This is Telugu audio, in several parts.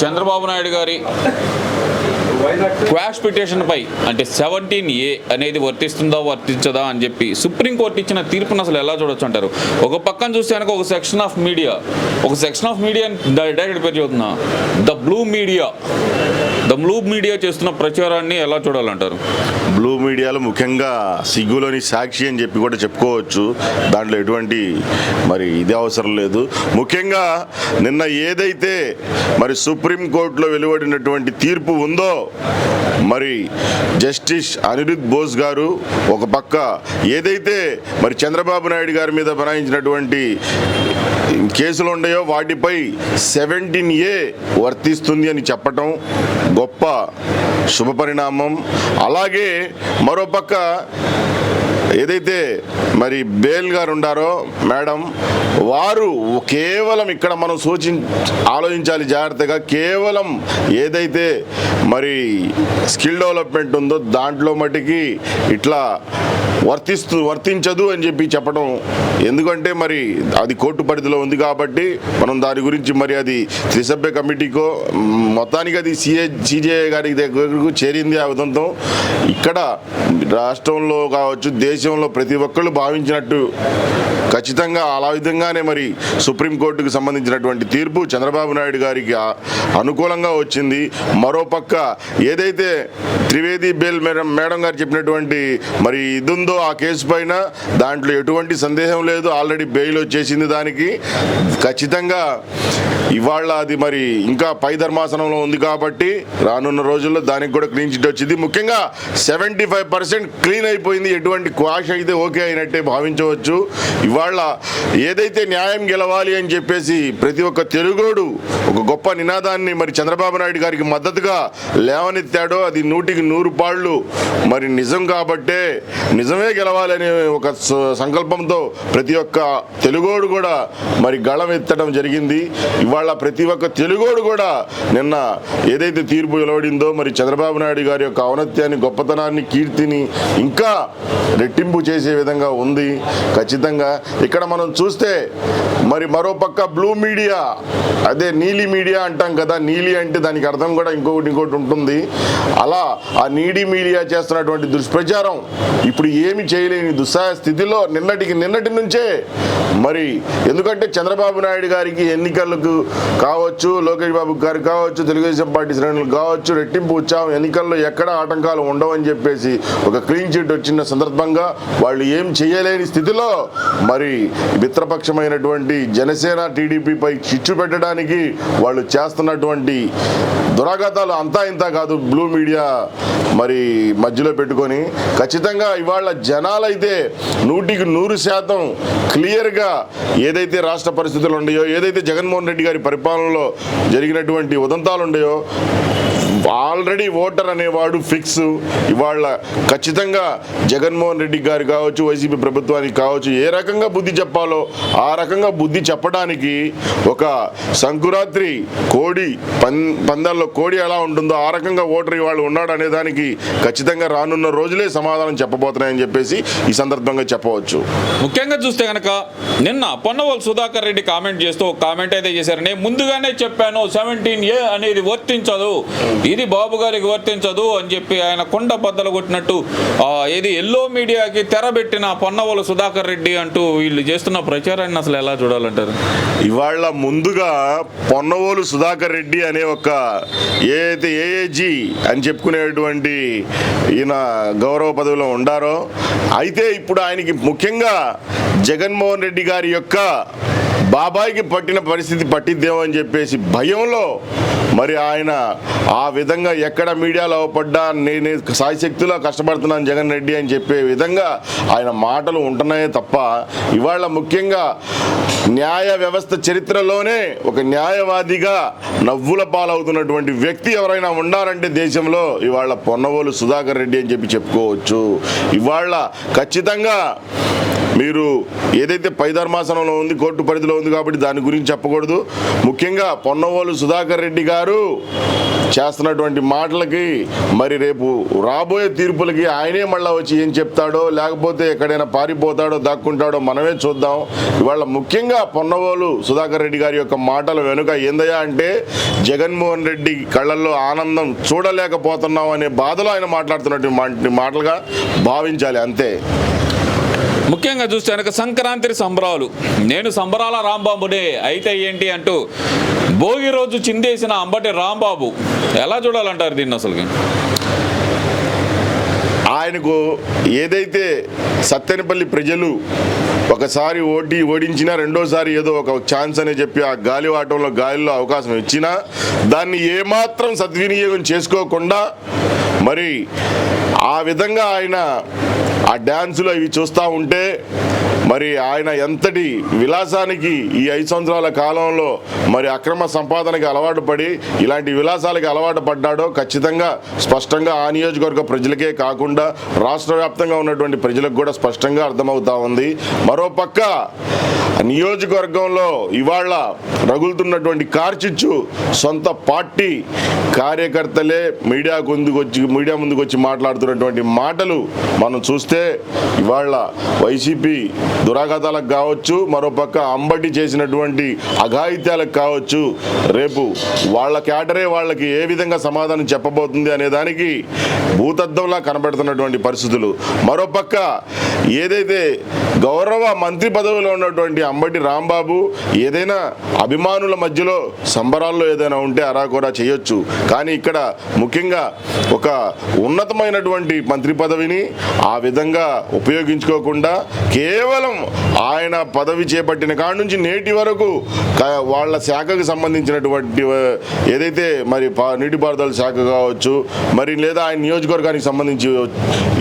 చంద్రబాబు నాయుడు గారి క్వాష్ పిటిషన్పై అంటే సెవెంటీన్ ఏ అనేది వర్తిస్తుందా వర్తించదా అని చెప్పి సుప్రీంకోర్టు ఇచ్చిన తీర్పును అసలు ఎలా చూడొచ్చు అంటారు? ఒక పక్కన చూస్తే కనుక ఒక సెక్షన్ ఆఫ్ మీడియా ఒక సెక్షన్ ఆఫ్ మీడియా డైరెక్ట్ పేరు చదువుతున్నా the blue media the blue media చేస్తున్న ప్రచారాన్ని ఎలా చూడాలంటారు? బ్లూ మీడియాలో ముఖ్యంగా సిగ్గులోని సాక్షి అని చెప్పి కూడా చెప్పుకోవచ్చు. దాంట్లో ఎటువంటి మరి ఇది అవసరం లేదు. ముఖ్యంగా నిన్న ఏదైతే మరి సుప్రీంకోర్టులో వెలువడినటువంటి తీర్పు ఉందో మరి జస్టిస్ అనిరుద్ బోస్ గారు ఒక పక్క ఏదైతే మరి చంద్రబాబు నాయుడు గారి మీద బనాయించినటువంటి కేసులు ఉన్నాయో వాటిపై సెవెంటీన్ ఏ వర్తిస్తుంది అని చెప్పటం గొప్ప శుభ పరిణామం అలాగే మరోపక్క ఏదైతే మరి బేల్ గారు ఉండారో మేడం వారు కేవలం ఇక్కడ మనం సూచి ఆలోచించాలి జాగ్రత్తగా కేవలం ఏదైతే మరి స్కిల్ డెవలప్మెంట్ ఉందో దాంట్లో మటుకి ఇట్లా వర్తిస్తూ వర్తించదు అని చెప్పి చెప్పడం. ఎందుకంటే మరి అది కోర్టు పరిధిలో ఉంది కాబట్టి మనం దాని గురించి మరి అది త్రిసభ్య కమిటీకో మొత్తానికి అది సిఏ సిజేఐ గారి దగ్గరకు చేరింది ఆ విధంతో ఇక్కడ రాష్ట్రంలో కావచ్చు దేశంలో ప్రతి ఒక్కళ్ళు భావించినట్టు ఖచ్చితంగా అలా విధంగానే మరి సుప్రీంకోర్టుకు సంబంధించినటువంటి తీర్పు చంద్రబాబు నాయుడు గారికి అనుకూలంగా వచ్చింది. మరోపక్క ఏదైతే త్రివేది బేల్ మేడం మేడం గారు చెప్పినటువంటి మరి ఇది ఉందో ఆ కేసు పైన దాంట్లో ఎటువంటి సందేహం లేదు. ఆల్రెడీ బెయిల్ వచ్చేసింది దానికి. ఖచ్చితంగా ఇవాళ అది మరి ఇంకా పై ధర్మాసనంలో ఉంది కాబట్టి రానున్న రోజుల్లో దానికి కూడా క్లీన్ చిట్ వచ్చింది. ముఖ్యంగా సెవెంటీ ఫైవ్ పర్సెంట్ క్లీన్ అయిపోయింది. ఎటువంటి క్వాష్ అయితే ఓకే అయినట్టే భావించవచ్చు. ఇవాళ ఏదైతే న్యాయం గెలవాలి అని చెప్పేసి ప్రతి ఒక్క తెలుగోడు ఒక గొప్ప నినాదాన్ని మరి చంద్రబాబు నాయుడు గారికి మద్దతుగా లేవనెత్తాడో అది నూటికి నూరు పాళ్ళు. మరి నిజం కాబట్టే నిజమే గెలవాలనే ఒక స- సంకల్పంతో ప్రతి ఒక్క తెలుగోడు కూడా మరి గళం ఎత్తడం జరిగింది. ఇవాళ ప్రతి ఒక్క తెలుగోడు కూడా నిన్న ఏదైతే తీర్పు వెలువడిందో మరి చంద్రబాబు నాయుడు గారి యొక్క ఔన్నత్యాన్ని గొప్పతనాన్ని కీర్తిని ఇంకా రెట్టింపు చేసే విధంగా ఉంది. ఖచ్చితంగా ఇక్కడ మనం చూస్తే మరి మరోపక్క బ్లూ మీడియా అదే నీలి మీడియా అంటాం కదా నీలి అంటే దానికి అర్థం కూడా ఇంకొకటి ఇంకోటి ఉంటుంది. అలా ఆ నీడి మీడియా చేస్తున్నటువంటి దుష్ప్రచారం ఇప్పుడు ఏమి చేయలేని దుస్సాయ స్థితిలో నిన్నటికి నిన్నటి నుంచే. మరి ఎందుకంటే చంద్రబాబు నాయుడు గారికి ఎన్నికలకు కావచ్చు లోకేష్ బాబు గారికి కావచ్చు తెలుగుదేశం పార్టీ శ్రేణులు కావచ్చు రెట్టింపు ఉత్సాహం ఎన్నికల్లో ఎక్కడ ఆటంకాలు ఉండవని చెప్పేసి ఒక క్లీన్ చిట్ వచ్చిన సందర్భంగా వాళ్ళు ఏం చేయలేని స్థితిలో మరి మిత్రపక్షమైనటువంటి జనసేన టీడీపీపై చిచ్చు పెట్టడానికి వాళ్ళు చేస్తున్నటువంటి దురాఘాతాలు అంతా ఇంత కాదు బ్లూ మీడియా మరి మధ్యలో పెట్టుకొని. ఖచ్చితంగా ఇవాళ జనాలైతే నూటికి నూరు శాతం క్లియర్గా ఏదైతే రాష్ట్ర పరిస్థితులు ఉన్నాయో ఏదైతే జగన్మోహన్ రెడ్డి గారి పరిపాలనలో జరిగినటువంటి ఉదంతాలు ఉన్నాయో ఆల్రెడీ ఓటర్ అనేవాడు ఫిక్స్. ఇవాళ ఖచ్చితంగా జగన్మోహన్ రెడ్డి గారు కావచ్చు వైసీపీ ప్రభుత్వానికి కావచ్చు ఏ రకంగా బుద్ధి చెప్పాలో ఆ రకంగా బుద్ధి చెప్పడానికి ఒక సంకురాత్రి కోడి పం పందాల్లో కోడి ఎలా ఉంటుందో ఆ రకంగా ఓటర్ ఇవాళ ఉన్నాడు అనే దానికి ఖచ్చితంగా రానున్న రోజులే సమాధానం చెప్పబోతున్నాయని చెప్పేసి ఈ సందర్భంగా చెప్పవచ్చు. ముఖ్యంగా చూస్తే కనుక నిన్న పొన్నవోలు సుధాకర్ రెడ్డి కామెంట్ చేస్తూ ఒక కామెంట్ అయితే చేశారు నేను ముందుగానే చెప్పాను సెవెంటీన్ ఏ అనేది వర్తించదు. ఇది బాబు గారికి వర్తించదు అని చెప్పి ఆయన కొండ బద్దలు కొట్టినట్టు ఏది ఎల్లో మీడియాకి తెరబెట్టిన పొన్నవోలు సుధాకర్ రెడ్డి అంటూ వీళ్ళు చేస్తున్న ప్రచారాన్ని అసలు ఎలా చూడాలంటారు? ఇవాళ ముందుగా పొన్నవోలు సుధాకర్ రెడ్డి అనే ఒక ఏదైతే ఏఏజీ అని చెప్పుకునేటువంటి ఈయన గౌరవ పదవిలో ఉండారో అయితే ఇప్పుడు ఆయనకి ముఖ్యంగా జగన్మోహన్ రెడ్డి గారి యొక్క బాబాయికి పట్టిన పరిస్థితి పట్టిద్దేమో అని చెప్పేసి భయంలో మరి ఆయన ఆ విధంగా ఎక్కడ మీడియాలో పడ్డా నేను సాయశక్తిలో కష్టపడుతున్నాను జగన్ రెడ్డి అని చెప్పే విధంగా ఆయన మాటలు ఉంటున్నాయే తప్ప ఇవాళ ముఖ్యంగా న్యాయ వ్యవస్థ చరిత్రలోనే ఒక న్యాయవాదిగా నవ్వుల పాలవుతున్నటువంటి వ్యక్తి ఎవరైనా ఉన్నారంటే దేశంలో ఇవాళ పొన్నవోలు సుధాకర్ రెడ్డి అని చెప్పి చెప్పుకోవచ్చు. ఇవాళ ఖచ్చితంగా మీరు ఏదైతే పైధర్మాసనంలో ఉంది కోర్టు పరిధిలో ఉంది కాబట్టి దాని గురించి చెప్పకూడదు. ముఖ్యంగా పొన్నవోలు సుధాకర్ రెడ్డి గారు చేస్తున్నటువంటి మాటలకి మరి రేపు రాబోయే తీర్పులకి ఆయనే మళ్ళీ వచ్చి ఏం చెప్తాడో లేకపోతే ఎక్కడైనా పారిపోతాడో దాక్కుంటాడో మనమే చూద్దాం. ఇవాళ ముఖ్యంగా పొన్నవోలు సుధాకర్ రెడ్డి గారి యొక్క మాటల వెనుక ఏందయ్యా అంటే జగన్మోహన్ రెడ్డి కళ్ళల్లో ఆనందం చూడలేకపోతున్నాం అనే బాధలో ఆయన మాట్లాడుతున్నటువంటి మాటలుగా భావించాలి అంతే. ముఖ్యంగా చూస్తే కనుక సంక్రాంతి సంబరాలు. నేను సంబరాల రాంబాబునే. అయితే ఏంటి అంటూ భోగి రోజు చిందేసిన అంబటి రాంబాబు. ఎలా చూడాలంటారు దీన్ని అసలుకి? ఆయనకు ఏదైతే సత్తెనపల్లి ప్రజలు ఒకసారి ఓడి ఓడించినా రెండోసారి ఏదో ఒక ఛాన్స్ అని చెప్పి ఆ గాలి ఆటంలో గాలిలో అవకాశం ఇచ్చినా దాన్ని ఏమాత్రం సద్వినియోగం చేసుకోకుండా మరి ఆ విధంగా ఆయన ఆ డ్యాన్సులు అవి చూస్తూ ఉంటే మరి ఆయన ఎంతటి విలాసానికి ఈ ఐదు సంవత్సరాల కాలంలో మరి అక్రమ సంపాదనకి అలవాటు పడి ఇలాంటి విలాసాలకి అలవాటు పడ్డాడో ఖచ్చితంగా స్పష్టంగా ఆ నియోజకవర్గ ప్రజలకే కాకుండా రాష్ట్ర వ్యాప్తంగా ఉన్నటువంటి ప్రజలకు కూడా స్పష్టంగా అర్థమవుతా ఉంది. మరోపక్క నియోజకవర్గంలో ఇవాళ రగులుతున్నటువంటి కార్చిచ్చు సొంత పార్టీ కార్యకర్తలే మీడియా ముందుకొచ్చి మీడియా ముందుకు వచ్చి మాట్లాడుతున్నటువంటి మాటలు మనం చూస్తే ఇవాళ వైసీపీ దురాఘాతాలకు కావచ్చు మరోపక్క అంబటి చేసినటువంటి అఘాయిత్యాలకు కావచ్చు రేపు వాళ్ళ క్యాటరే వాళ్ళకి ఏ విధంగా సమాధానం చెప్పబోతుంది అనే దానికి భూతద్దంలా కనబడుతున్నటువంటి పరిస్థితులు. మరోపక్క ఏదైతే గౌరవ మంత్రి పదవిలో ఉన్నటువంటి అంబటి రాంబాబు ఏదైనా అభిమానుల మధ్యలో సంబరాల్లో ఏదైనా ఉంటే అరాకొరా చేయొచ్చు. కానీ ఇక్కడ ముఖ్యంగా ఒక ఉన్నతమైనటువంటి మంత్రి పదవిని ఆ విధంగా ఉపయోగించుకోకుండా కేవలం ఆయన పదవి చేపట్టిన కాడ నుంచి నేటి వరకు వాళ్ళ శాఖకు సంబంధించినటువంటి ఏదైతే మరి పా- నీటిపారుదల శాఖ కావచ్చు మరి లేదా ఆయన నియోజకవర్గానికి సంబంధించి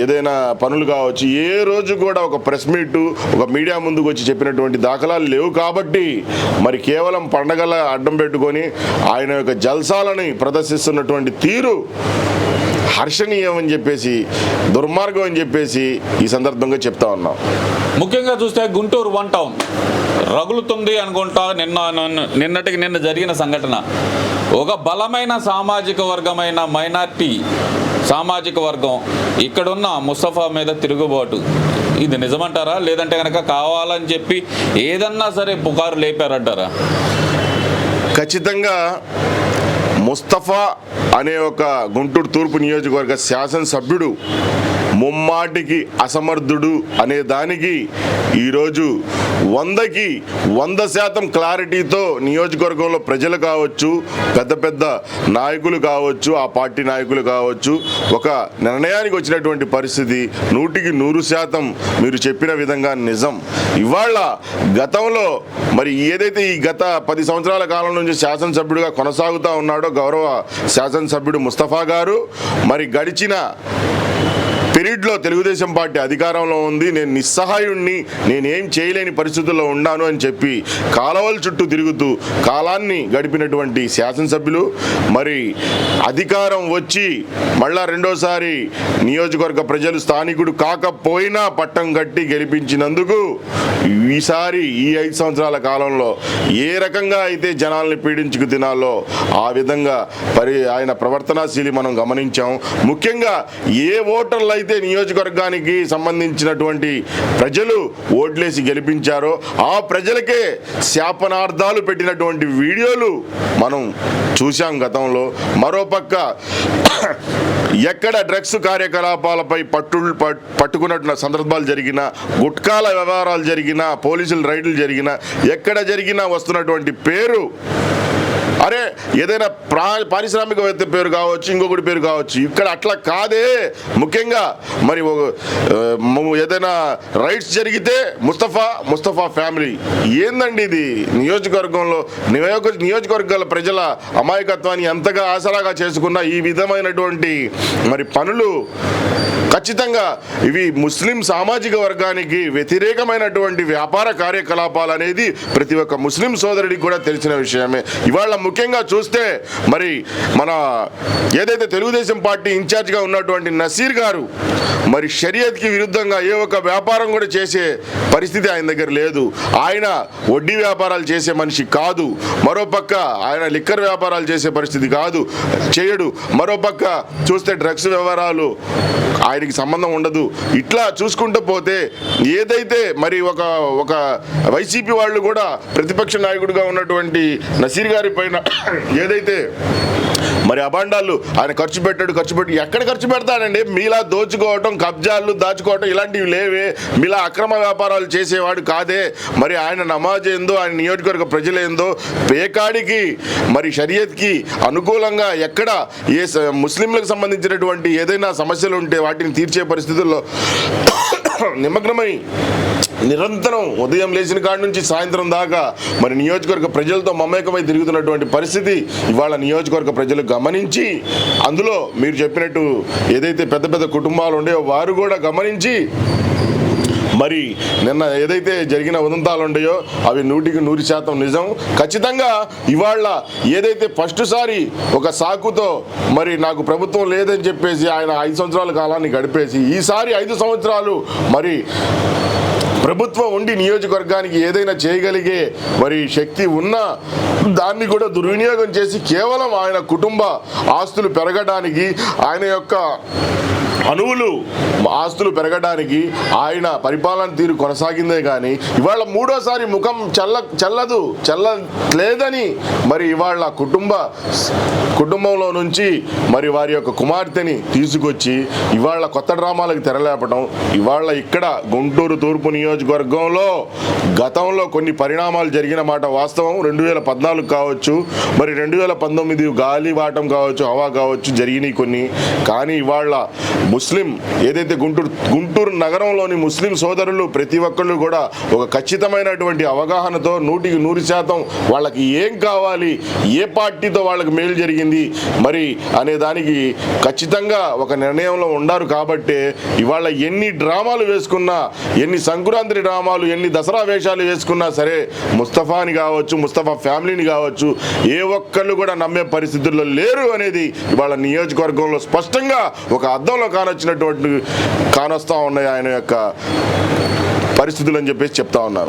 ఏదైనా పనులు కావచ్చు ఏ రోజు కూడా ఒక ప్రెస్ మీట్ ఒక మీడియా ముందుకు వచ్చి చెప్పినటువంటి దాఖలాలు లేవు కాబట్టి మరి కేవలం పండగల అడ్డం పెట్టుకొని ఆయన యొక్క జల్సాలని ప్రదర్శిస్తున్నటువంటి తీరు హర్షణీయం అని చెప్పేసి దుర్మార్గం అని చెప్పేసి ఈ సందర్భంగా చెప్తా ఉన్నాం. ముఖ్యంగా చూస్తే గుంటూరు వన్ టౌన్. రగులుతుంది అనుకుంటా నిన్న నిన్న- నిన్నటికి నిన్న జరిగిన సంఘటన. ఒక బలమైన సామాజిక వర్గమైన మైనార్టీ సామాజిక వర్గం ఇక్కడున్న ముస్తఫా మీద తిరుగుబాటు. ఇది నిజమంటారా? లేదంటే కనుక కావాలని చెప్పి ఏదన్నా సరే పుకారు లేపారంటారా? ఖచ్చితంగా ముస్తఫా అనే ఒక గుంటూరు తూర్పు నియోజకవర్గ శాసనసభ్యుడు ముమ్మాటికి అసమర్థుడు అనే దానికి ఈరోజు వందకి వంద శాతం క్లారిటీతో నియోజకవర్గంలో ప్రజలు కావచ్చు పెద్ద పెద్ద నాయకులు కావచ్చు ఆ పార్టీ నాయకులు కావచ్చు ఒక నిర్ణయానికి వచ్చినటువంటి పరిస్థితి నూటికి నూరు శాతం మీరు చెప్పిన విధంగా నిజం. ఇవాళ గతంలో మరి ఏదైతే ఈ గత పది సంవత్సరాల కాలం నుంచి శాసనసభ్యుడిగా కొనసాగుతూ ఉన్నాడో గౌరవ శాసనసభ్యుడు ముస్తఫా గారు మరి గడిచిన పీరియడ్లో తెలుగుదేశం పార్టీ అధికారంలో ఉంది నేను నిస్సహాయుణ్ణి నేనేం చేయలేని పరిస్థితుల్లో ఉన్నాను అని చెప్పి కాలవల చుట్టూ తిరుగుతూ కాలాన్ని గడిపినటువంటి శాసనసభ్యులు మరి అధికారం వచ్చి మళ్ళా రెండోసారి నియోజకవర్గ ప్రజలు స్థానికుడు కాకపోయినా పట్టం కట్టి గెలిపించినందుకు ఈసారి ఈ ఐదు సంవత్సరాల కాలంలో ఏ రకంగా అయితే జనాల్ని పీడించుకు తినాలో ఆ విధంగా పరి ఆయన ప్రవర్తనాశీలి మనం గమనించాం. ముఖ్యంగా ఏ ఓటర్లు అయితే నియోజకవర్గానికి సంబంధించినటువంటి ప్రజలు ఓట్లేసి గెలిపించారో ఆ ప్రజలకే శాపనార్థాలు పెట్టినటువంటి వీడియోలు మనం చూశాం గతంలో. మరోపక్క ఎక్కడ డ్రగ్స్ కార్యకలాపాలపై పట్టు పట్- పట్టుకున్నట్టు సందర్భాలు జరిగినా గుట్కాల వ్యవహారాలు జరిగినా పోలీసులు రైడ్లు జరిగినా ఎక్కడ జరిగినా వస్తున్నటువంటి పేరు అరే ఏదైనా ప్రా పారిశ్రామికవేత్త పేరు కావచ్చు ఇంకొకటి పేరు కావచ్చు ఇక్కడ అట్లా కాదే. ముఖ్యంగా మరి ఏదైనా రైట్స్ జరిగితే ముస్తఫా ముస్తఫా ఫ్యామిలీ. ఏందండి ఇది? నియోజకవర్గంలో నియోజక నియోజకవర్గాల ప్రజల అమాయకత్వాన్ని ఎంతగా ఆసరాగా చేసుకున్న ఈ విధమైనటువంటి మరి పనులు? ఖచ్చితంగా ఇవి ముస్లిం సామాజిక వర్గానికి వ్యతిరేకమైనటువంటి వ్యాపార కార్యకలాపాలు అనేది ప్రతి ఒక్క ముస్లిం సోదరుడికి కూడా తెలిసిన విషయమే. ఇవాళ ముఖ్యంగా చూస్తే మరి మన ఏదైతే తెలుగుదేశం పార్టీ ఇన్ఛార్జ్గా ఉన్నటువంటి నసీర్ గారు మరి షరియత్కి విరుద్ధంగా ఏ ఒక్క వ్యాపారం కూడా చేసే పరిస్థితి ఆయన దగ్గర లేదు. ఆయన వడ్డీ వ్యాపారాలు చేసే మనిషి కాదు. మరోపక్క ఆయన లిక్కర్ వ్యాపారాలు చేసే పరిస్థితి కాదు. చేయడు. మరోపక్క చూస్తే డ్రగ్స్ వ్యవహారాలు ఆయనకి సంబంధం ఉండదు. ఇట్లా చూసుకుంటూ పోతే ఏదైతే మరి ఒక ఒక వైసీపీ వాళ్ళు కూడా ప్రతిపక్ష నాయకుడిగా ఉన్నటువంటి నసీర్ గారి పైన ఏదైతే మరి అబాండాలు ఆయన ఖర్చు పెట్టాడు ఖర్చు పెట్టి ఎక్కడ ఖర్చు పెడతాడండి? మీలా దోచుకోవటం కబ్జాలు దాచుకోవటం ఇలాంటివి లేవే. మీలా అక్రమ వ్యాపారాలు చేసేవాడు కాదే. మరి ఆయన నమాజ్ ఏందో ఆయన నియోజకవర్గ ప్రజలేందో పేకాడికి మరి షరియత్కి అనుకూలంగా ఎక్కడ ఏ స- ముస్లింలకు సంబంధించినటువంటి ఏదైనా సమస్యలు ఉంటే వాటిని తీర్చే పరిస్థితుల్లో నిమగ్నమై నిరంతరం ఉదయం లేచిన కాడి నుంచి సాయంత్రం దాకా మరి నియోజకవర్గ ప్రజలతో మమేకమై తిరుగుతున్నటువంటి పరిస్థితి ఇవాళ నియోజకవర్గ ప్రజలు గమనించి అందులో మీరు చెప్పినట్టు ఏదైతే పెద్ద పెద్ద కుటుంబాలు ఉండేవో వారు కూడా గమనించి మరి నిన్న ఏదైతే జరిగిన ఉదంతాలు ఉన్నాయో అవి నూటికి నూరు శాతం నిజం. ఖచ్చితంగా ఇవాళ ఏదైతే ఫస్ట్ సారి ఒక సాకుతో మరి నాకు ప్రభుత్వం లేదని చెప్పేసి ఆయన ఐదు సంవత్సరాల కాలాన్ని గడిపేసి ఈసారి ఐదు సంవత్సరాలు మరి ప్రభుత్వం ఉండి నియోజకవర్గానికి ఏదైనా చేయగలిగే మరి శక్తి ఉన్నా దాన్ని కూడా దుర్వినియోగం చేసి కేవలం ఆయన కుటుంబ ఆస్తులు పెరగడానికి ఆయన యొక్క అణువులు ఆస్తులు పెరగడానికి ఆయన పరిపాలన తీరు కొనసాగిందే కానీ ఇవాళ మూడోసారి ముఖం చల్ల చల్లదు చల్లలేదని మరి ఇవాళ కుటుంబ కుటుంబంలో నుంచి మరి వారి యొక్క కుమార్తెని తీసుకొచ్చి ఇవాళ కొత్త డ్రామాలకు తెరలేపడం ఇవాళ ఇక్కడ గుంటూరు తూర్పు నియోజకవర్గంలో గతంలో కొన్ని పరిణామాలు జరిగిన మాట వాస్తవం. రెండు వేల పద్నాలుగు కావచ్చు మరి రెండు వేల పంతొమ్మిది గాలి వాటం కావచ్చు హవా కావచ్చు జరిగినాయి కొన్ని. కానీ ఇవాళ ముస్లిం ఏదైతే గుంటూరు గుంటూరు నగరంలోని ముస్లిం సోదరులు ప్రతి ఒక్కళ్ళు కూడా ఒక ఖచ్చితమైనటువంటి అవగాహనతో నూటికి నూరు శాతం వాళ్ళకి ఏం కావాలి ఏ పార్టీతో వాళ్ళకి మేలు జరిగింది మరి అనే దానికి ఖచ్చితంగా ఒక నిర్ణయంలో ఉండారు కాబట్టే ఇవాళ ఎన్ని డ్రామాలు వేసుకున్నా ఎన్ని సంక్రాంతి డ్రామాలు ఎన్ని దసరా వేషాలు వేసుకున్నా సరే ముస్తఫాని కావచ్చు ముస్తఫా ఫ్యామిలీని కావచ్చు ఏ ఒక్కళ్ళు కూడా నమ్మే పరిస్థితుల్లో లేరు అనేది ఇవాళ నియోజకవర్గంలో స్పష్టంగా ఒక అద్దంలో నచ్చినటువంటి కానొస్తా ఉన్నాయి ఆయన యొక్క పరిస్థితులు అని చెప్పేసి చెప్తా ఉన్నారు